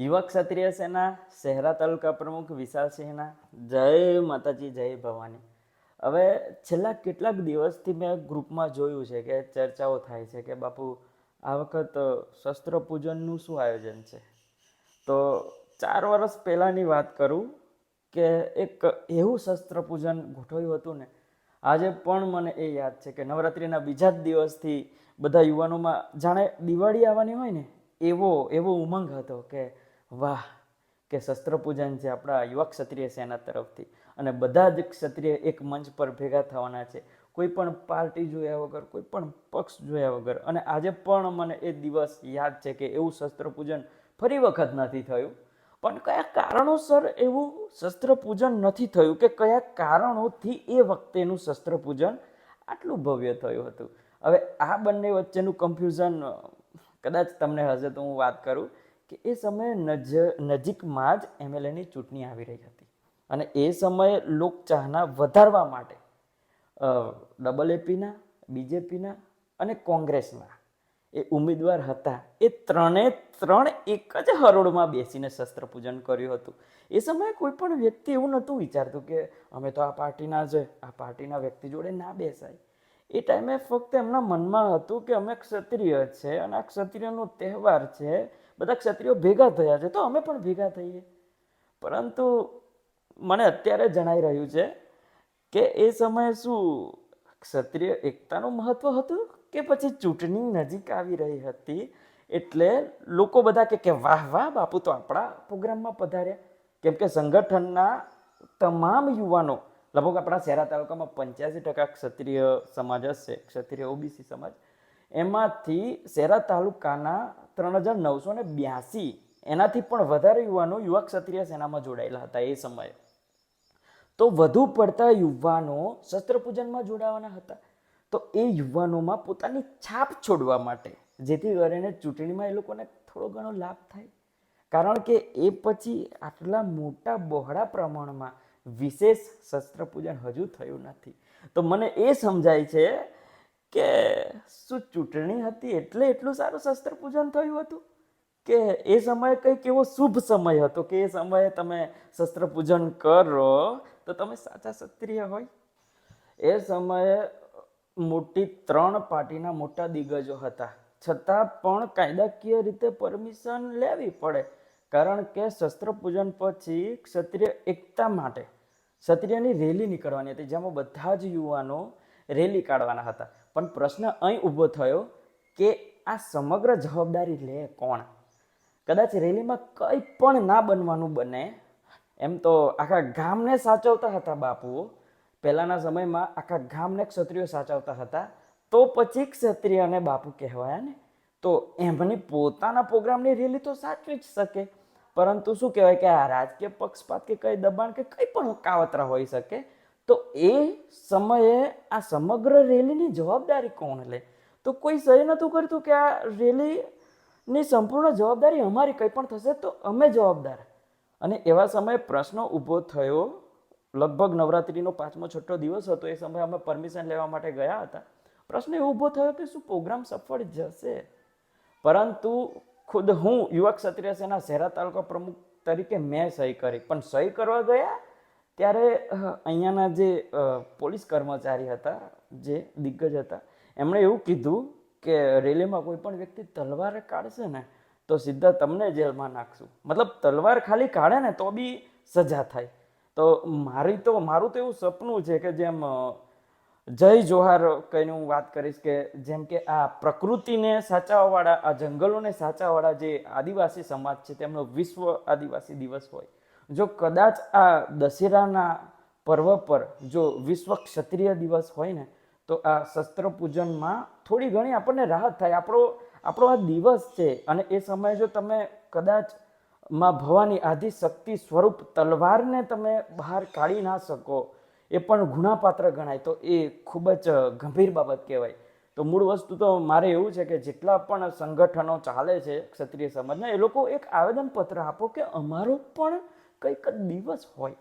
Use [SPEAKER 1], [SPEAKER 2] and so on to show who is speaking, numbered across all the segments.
[SPEAKER 1] યુવા ક્ષત્રિય સેના, શહેરા તાલુકા પ્રમુખ વિશાલ સિંહના. જય માતાજી, જય ભવાની. હવે છેલ્લા કેટલાક દિવસથી મેં ગ્રુપમાં જોયું છે કે ચર્ચાઓ થાય છે કે બાપુ, આ વખત શસ્ત્ર પૂજનનું શું આયોજન છે? તો ચાર વર્ષ પહેલાંની વાત કરું કે એક એવું શસ્ત્ર પૂજન ગોઠવ્યું હતું ને, આજે પણ મને એ યાદ છે કે નવરાત્રિના બીજા જ દિવસથી બધા યુવાનોમાં, જાણે દિવાળી આવવાની હોય ને, એવો એવો ઉમંગ હતો કે વાહ, કે શસ્ત્ર પૂજન છે આપણા યુવા ક્ષત્રિય સેના તરફથી. અને બધા જ ક્ષત્રિય એક મંચ પર ભેગા થવાના છે. કોઈ પણ પાર્ટી જોયા વગર, કોઈ પણ પક્ષ જોયા વગર. અને આજે પણ મને એ દિવસ યાદ છે કે એવું શસ્ત્ર પૂજન ફરી વખત નથી થયું. પણ કયા કારણોસર એવું શસ્ત્ર પૂજન નથી થયું કે કયા કારણોથી એ વખતેનું શસ્ત્ર પૂજન આટલું ભવ્ય થયું હતું? હવે આ બંને વચ્ચેનું કન્ફ્યુઝન કદાચ તમને હશે તો હું વાત કરું. કે એ સમયે નજ, નજીકમાં જ એમએલએની ચૂંટણી આવી રહી હતી. અને એ સમયે લોકચાહના વધારવા માટે ડબલ એપીના બીજેપીના અને કોંગ્રેસના એ ઉમેદવાર હતા. એ ત્રણે ત્રણ એક જ હરોળમાં બેસીને શસ્ત્ર પૂજન કર્યું હતું. એ સમયે કોઈ પણ વ્યક્તિ એવું નહોતું વિચારતું કે અમે તો આ પાર્ટીના જ, આ પાર્ટીના વ્યક્તિ જોડે ના બેસાય. એ ટાઈમે ફક્ત એમના મનમાં હતું કે અમે ક્ષત્રિય છે અને આ ક્ષત્રિયનો તહેવાર છે બધા ક્ષત્રિયો ભેગા થયા છે. તો અમે પણ ભેગા થઈએ. પરંતુ મને અત્યારે જણાઈ રહ્યું છે કે એ સમયે શું ક્ષત્રિય એકતાનું મહત્વ હતું કે પછી ચૂંટણી નજીક આવી રહી હતી એટલે લોકો બધા કે કે વાહ વાહ, બાપુ, તો આપણા પ્રોગ્રામમાં પધાર્યા. કેમ કે સંગઠનના તમામ યુવાનો, લગભગ આપણા શહેરા તાલુકામાં પંચ્યાસી ટકા ક્ષત્રિય સમાજ હશે, ક્ષત્રિય ઓબીસી સમાજ. એમાંથી શહેરા તાલુકાના ત્રણ હજાર નવસો ને બ્યાસી. એનાથી પણ વધારે યુવાનો યુવા ક્ષત્રિય સેનામાં જોડાયેલા હતા એ સમયે. તો વધુ પડતા યુવાનો શસ્ત્ર પૂજનમાં જોડાવાના હતા. તો એ યુવાનોમાં પોતાની છાપ છોડવા માટે, જેથી કરીને ચૂંટણીમાં એ લોકોને થોડો ઘણો લાભ થાય. કારણ કે એ પછી આટલા મોટા બહોળા પ્રમાણમાં વિશેષ શસ્ત્ર પૂજન હજુ થયું નથી. તો મને એ સમજાય છે કે શું ચૂંટણી હતી એટલે એટલું સારું શસ્ત્ર પૂજન થયું હતું? કે એ સમયે કંઈક એવો શુભ સમય હતો કે એ સમયે તમે શસ્ત્ર પૂજન કરો તો તમે સાચા ક્ષત્રિય હોય. એ સમયે મોટી ત્રણ પાર્ટીના મોટા દિગ્ગજો હતા. છતાં પણ કાયદાકીય રીતે પરમિશન લેવી પડે. કારણ કે શસ્ત્ર પૂજન પછી ક્ષત્રિય એકતા માટે ક્ષત્રિયની રેલી નીકળવાની હતી, જેમાં બધા જ યુવાનો રેલી કાઢવાના હતા. પણ પ્રશ્ન અહીં ઊભો થયો કે આ સમગ્ર જવાબદારી લે કોણ? કદાચ રેલીમાં કંઈ પણ ના બનવાનું બને, એમ તો આખા ગામને સાચવતા હતા બાપુઓ પહેલાંના સમયમાં આખા ગામને ક્ષત્રિયો સાચવતા હતા. તો પછી ક્ષત્રિયને બાપુ કહેવાયા ને? તો એમની પોતાના પ્રોગ્રામની રેલી તો સાચવી જ શકે. પરંતુ શું કહેવાય કે આ રાજકીય પક્ષપાત કે કંઈ દબાણ કે કંઈ પણ કાવતરા હોઈ શકે? તો એ સમયે આ સમગ્ર રેલીની જવાબદારી કોણ લે? તો કોઈ સહી નહોતું કરતું કે આ રેલીની સંપૂર્ણ જવાબદારી અમારી કંઈ પણ થશે તો અમે જવાબદાર. અને એવા સમયે પ્રશ્ન ઊભો થયો. લગભગ નવરાત્રિનો પાંચમો છઠ્ઠો દિવસ હતો, એ સમયે અમે પરમિશન લેવા માટે ગયા હતા. પ્રશ્ન એ ઊભો થયો કે શું પ્રોગ્રામ સફળ જશે? પરંતુ ખુદ હું યુવક ક્ષત્રિય સેના, શહેરા તાલુકા પ્રમુખ તરીકે મેં સહી કરી. પણ સહી કરવા ગયા? ત્યારે અહીંયાના જે પોલીસ કર્મચારી હતા, જે દિગ્ગજ હતા, એમણે એવું કીધું કે રેલીમાં કોઈ પણ વ્યક્તિ તલવાર કાઢશે ને, તો સીધા તમને જેલમાં નાખશું. મતલબ તલવાર ખાલી કાઢે ને તો બી સજા થાય. તો મારી તો, મારું તો એવું સપનું છે કે જેમ જય જોહાર કહીને હું વાત કરીશ કે જેમ કે આ પ્રકૃતિને સાચવવાવાળા, આ જંગલોને સાચવવાવાળા જે આદિવાસી સમાજ છે, તેમનો વિશ્વ આદિવાસી દિવસ હોય. જો કદાચ આ દશેરાના પર્વ પર જો વિશ્વ ક્ષત્રિય દિવસ હોય ને, તો આ શસ્ત્ર પૂજનમાં થોડી ઘણી આપણને રાહત થાય. આપણો આપણો આ દિવસ છે અને એ સમયે જો તમે કદાચમાં ભવાની આદિ શક્તિ સ્વરૂપ તલવારને તમે બહાર કાઢી ના શકો, એ પણ ગુણાપાત્ર ગણાય. તો એ ખૂબ જ ગંભીર બાબત કહેવાય. તો મૂળ વસ્તુ તો મારે એવું છે કે જેટલા પણ સંગઠનો ચાલે છે ક્ષત્રિય સમાજના, એ લોકો એક આવેદનપત્ર આપો કે અમારો પણ કંઈક જ દિવસ હોય.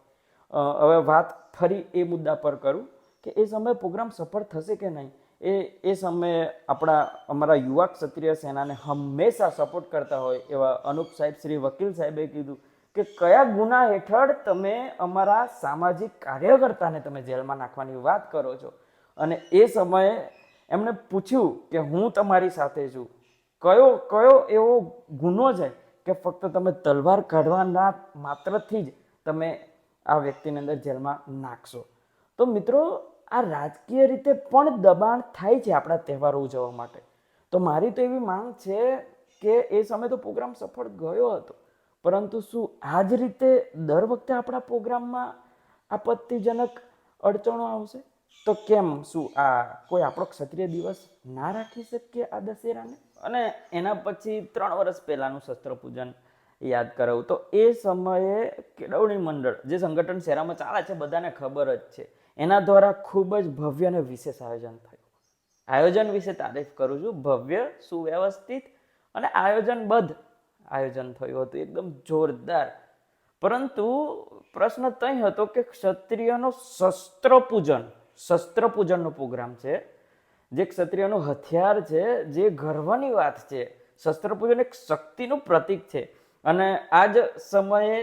[SPEAKER 1] હવે વાત ફરી એ મુદ્દા પર કરું કે એ સમયે પ્રોગ્રામ સફળ થશે કે નહીં? એ એ સમયે આપણા, અમારા યુવા ક્ષત્રિય સેનાને હંમેશા સપોર્ટ કરતા હોય એવા અનુપ સાહેબ, શ્રી વકીલ સાહેબે કીધું કે કયા ગુના હેઠળ તમે અમારા સામાજિક કાર્યકર્તાને તમે જેલમાં નાખવાની વાત કરો છો? અને એ સમયે એમણે પૂછ્યું કે હું તમારી સાથે છું. કયો કયો એવો ગુનો છે? કે ફક્ત તમે તલવાર કાઢવાના માત્રથી જ તમે આ વ્યક્તિની અંદર જેલમાં નાખશો. તો મિત્રો, આ રાજકીય રીતે પણ દબાણ થાય છે આપણા તહેવારો ઉજવવા માટે. તો મારી તો એવી માંગ છે કે એ સમયે તો પ્રોગ્રામ સફળ ગયો હતો. પરંતુ શું આ જ રીતે દર વખતે આપણા પ્રોગ્રામમાં આપત્તિજનક અડચણો આવશે? તો કેમ શું આ કોઈ આપણો ક્ષત્રિય દિવસ ના રાખી શકીએ આ દશેરાને? અને એના પછી ત્રણ વર્ષ પહેલાંનું શસ્ત્ર પૂજન યાદ કરાવું. તો એ સમયે કેળવણી મંડળ, જે સંગઠન શહેરામાં ચાલે છે, બધાને ખબર જ છે. એના દ્વારા ખૂબ જ ભવ્ય અને વિશેષ આયોજન થયું. આયોજન વિશે તારીફ કરું છું. ભવ્ય, સુવ્યવસ્થિત અને આયોજનબદ્ધ આયોજન થયું હતું. એકદમ જોરદાર. પરંતુ પ્રશ્ન તઈ હતો કે ક્ષત્રિયનો શસ્ત્ર પૂજન શસ્ત્ર પૂજનનો પ્રોગ્રામ છે જે ક્ષત્રિયનો હથિયાર છે, જે ગર્વની વાત છે શસ્ત્ર પૂજન એક શક્તિનું પ્રતીક છે. અને આ જ સમયે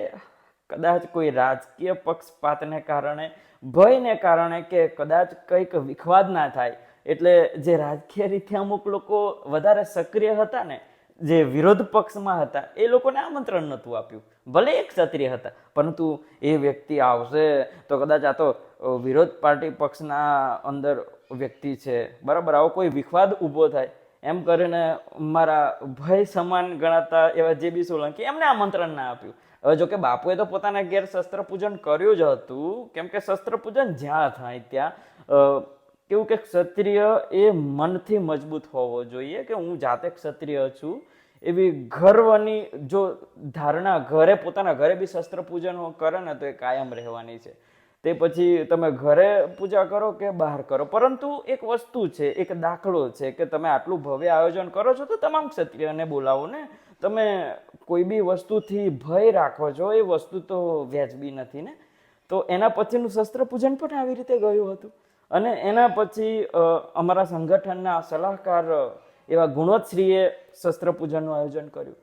[SPEAKER 1] કદાચ કોઈ રાજકીય પક્ષપાતને કારણે, ભયને કારણે કે કદાચ કંઈક વિખવાદ ના થાય, એટલે જે રાજકીય રીતે અમુક લોકો વધારે સક્રિય હતા ને, જે વિરોધ પક્ષમાં હતા, એ લોકોને આમંત્રણ નહોતું આપ્યું. ભલે એક ક્ષત્રિય હતા, પરંતુ એ વ્યક્તિ આવશે તો કદાચ આ તો વિરોધ પાર્ટી પક્ષના અંદર વ્યક્તિ છે. બરાબર, આવો કોઈ વિખવાદ ઊભો થાય, એમ કરીને મારા ભય સમાન ગણાતા એવા જે બી સોલંકી, એમને આમંત્રણ ના આપ્યું. હવે જોકે બાપુએ તો પોતાના ઘેર શસ્ત્ર પૂજન કર્યું જ હતું. કેમ કે શસ્ત્ર પૂજન જ્યાં થાય ત્યાં કેવું કે ક્ષત્રિય એ મનથી મજબૂત હોવો જોઈએ કે હું જાતે ક્ષત્રિય છું. એવી ગર્વની જો ધારણા ઘરે, પોતાના ઘરે બી શસ્ત્ર પૂજન કરે ને તો એ કાયમ રહેવાની છે. તે પછી તમે ઘરે પૂજા કરો કે બહાર કરો? પરંતુ એક વસ્તુ છે, એક દાખલો છે કે તમે આટલું ભવ્ય આયોજન કરો છો તો તમામ ક્ષત્રિયને બોલાવો ને તમે કોઈ બી વસ્તુથી ભય રાખો છો, એ વસ્તુ તો વ્યાજબી નથી ને? તો એના પછીનું શસ્ત્ર પૂજન પણ આવી રીતે ગયું હતું. અને એના પછી અમારા સંગઠનના સલાહકાર એવા ગુણવતશ્રીએ શસ્ત્ર પૂજનનું આયોજન કર્યું.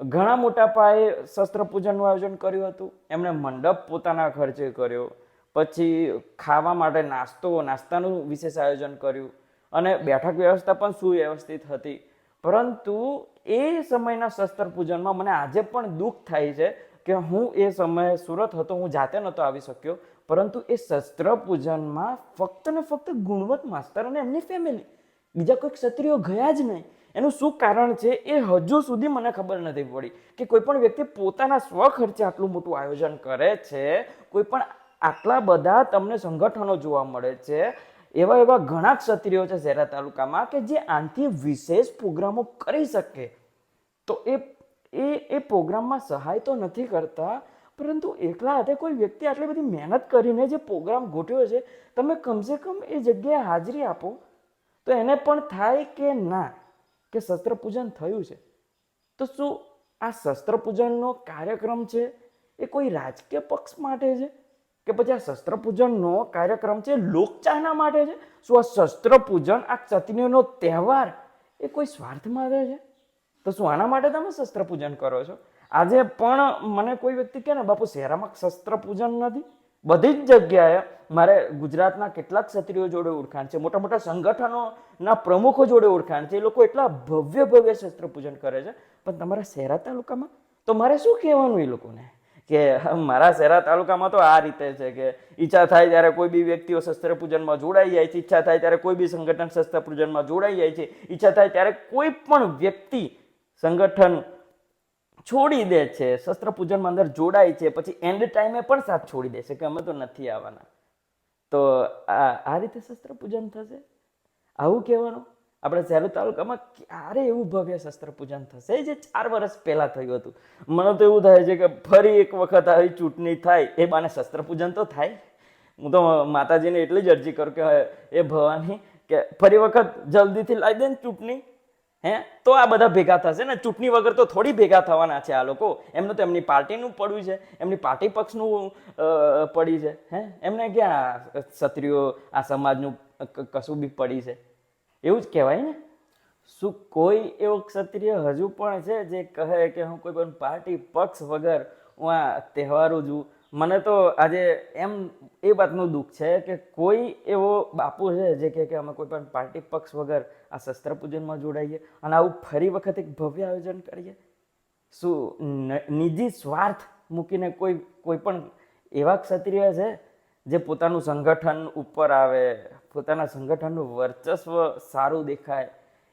[SPEAKER 1] ઘણા મોટા પાયે શસ્ત્ર પૂજનનું આયોજન કર્યું હતું. એમણે મંડપ પોતાના ખર્ચે કર્યો. પછી ખાવા માટે નાસ્તો, નાસ્તાનું વિશેષ આયોજન કર્યું અને બેઠક વ્યવસ્થા પણ સુવ્યવસ્થિત હતી. પરંતુ એ સમયના શસ્ત્ર પૂજનમાં મને આજે પણ દુઃખ થાય છે કે હું એ સમયે સુરત હતો, હું જાતે નહોતો આવી શક્યો. પરંતુ એ શસ્ત્ર પૂજનમાં ફક્ત ને ફક્ત ગુણવત માસ્તર અને એમની ફેમિલી બીજા કોઈ ક્ષત્રિયો ગયા જ નહીં. એનું શું કારણ છે એ હજુ સુધી મને ખબર નથી પડી કે કોઈ પણ વ્યક્તિ પોતાના સ્વખર્ચે આટલું મોટું આયોજન કરે છે, કોઈ પણ આટલા બધા તમને સંગઠનો જોવા મળે છે. એવા એવા ઘણા ક્ષત્રિયો છે ઝેરા તાલુકામાં કે જે આનાથી વિશેષ પ્રોગ્રામો કરી શકે. તો એ એ એ પ્રોગ્રામમાં સહાય તો નથી કરતા, પરંતુ એકલા હાથે કોઈ વ્યક્તિ આટલી બધી મહેનત કરીને જે પ્રોગ્રામ ગોઠવ્યો છે, તમે કમસે કમ એ જગ્યાએ હાજરી આપો. તો એને પણ થાય કે ના, કે શસ્ત્ર પૂજન થયું છે? તો શું આ શસ્ત્ર પૂજનનો કાર્યક્રમ છે? એ કોઈ રાજકીય પક્ષ માટે છે? કે પછી આ શસ્ત્ર પૂજનનો કાર્યક્રમ છે, લોકચાહના માટે છે? શું આ શસ્ત્ર પૂજન આ ક્ષત્રિયોનો તહેવાર એ કોઈ સ્વાર્થ માટે છે? તો શું આના માટે તમે શસ્ત્ર પૂજન કરો છો? આજે પણ મને કોઈ વ્યક્તિ કહે ને, બાપુ, શહેરામાં શસ્ત્ર પૂજન નથી. બધી જ જગ્યાએ મારે ગુજરાતના કેટલાક ક્ષત્રિયો જોડે ઓળખાણ છે મોટા મોટા સંગઠનોના પ્રમુખો જોડે ઓળખાણ છે, એ લોકો એટલા ભવ્ય ભવ્ય શસ્ત્ર પૂજન કરે છે. પણ તમારા શહેરા તાલુકામાં? તો મારે શું કહેવાનું એ લોકોને? કે મારા શહેરા તાલુકામાં તો આ રીતે છે કે ઈચ્છા થાય ત્યારે કોઈ બી વ્યક્તિઓ શસ્ત્ર પૂજનમાં જોડાઈ જાય છે, ઈચ્છા થાય ત્યારે કોઈ બી સંગઠન શસ્ત્ર પૂજનમાં જોડાઈ જાય છે, ઈચ્છા થાય ત્યારે કોઈ પણ વ્યક્તિ સંગઠન છોડી દે છે, શસ્ત્ર પૂજનમાં અંદર જોડાય છે, પછી એન્ડ ટાઈમે પણ સાથ છોડી દે છે કે અમે તો નથી આવવાના. તો આ આ રીતે શસ્ત્ર પૂજન થશે? આવું કહેવાનું? આપણે સહેલું તાલુકામાં ક્યારે એવું ભવ્ય શસ્ત્ર પૂજન થશે જે ચાર વર્ષ પહેલા થયું હતું. મને તો એવું થાય છે કે ફરી એક વખત આવી ચૂંટણી થાય, એ બાને શસ્ત્ર પૂજન તો થાય. હું તો માતાજીને એટલી જ અરજી કરું કે એ ભવાની, કે ફરી વખત જલ્દીથી લાવી દે ને ચૂંટણી. હે? તો આ બધા ભેગા થશે ને? ચૂંટણી વગર તો થોડી ભેગા થવાના છે આ લોકો. એમનું તો એમની પાર્ટીનું પડ્યું છે. એમની પાર્ટી પક્ષનું પડી છે. હે? એમને ક્યાં ક્ષત્રિયો, આ સમાજનું કશું બી પડી છે? એવું જ કહેવાય ને? શું કોઈ એવો ક્ષત્રિય હજુ પણ છે જે કહે કે હું કોઈ પણ પાર્ટી પક્ષ વગર હું આ તહેવારો છું મને તો આજે એમ એ વાતનું દુઃખ છે કે કોઈ એવો બાપુ છે જે કહે કે અમે કોઈ પણ પાર્ટી પક્ષ વગર આ શસ્ત્ર પૂજનમાં જોડાઈએ અને આવું ફરી વખત એક ભવ્ય આયોજન કરીએ? શું નિજી સ્વાર્થ મૂકીને કોઈ કોઈ પણ એવા ક્ષત્રિય છે જે પોતાનું સંગઠન ઉપર આવે પોતાના સંગઠનનું વર્ચસ્વ સારું દેખાય,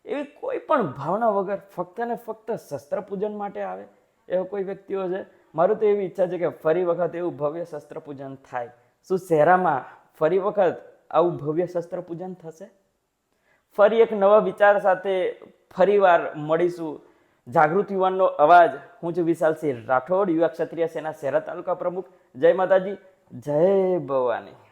[SPEAKER 1] એવી કોઈ પણ ભાવના વગર ફક્ત ને ફક્ત શસ્ત્ર પૂજન માટે આવે, એવા કોઈ વ્યક્તિઓ છે? મારું તો એવી ઈચ્છા છે કે ફરી વખત એવું ભવ્ય શસ્ત્ર પૂજન થાય. શું શહેરામાં ફરી વખત આવું ભવ્ય શસ્ત્ર પૂજન થશે? ફરી એક નવા વિચાર સાથે ફરીવાર મળીશું. જાગૃત યુવાનનો અવાજ. હું છું વિશાલસિંહ રાઠોડ, યુવા ક્ષત્રિય સેના શહેરા તાલુકા પ્રમુખ. જય માતાજી. જય ભવાની.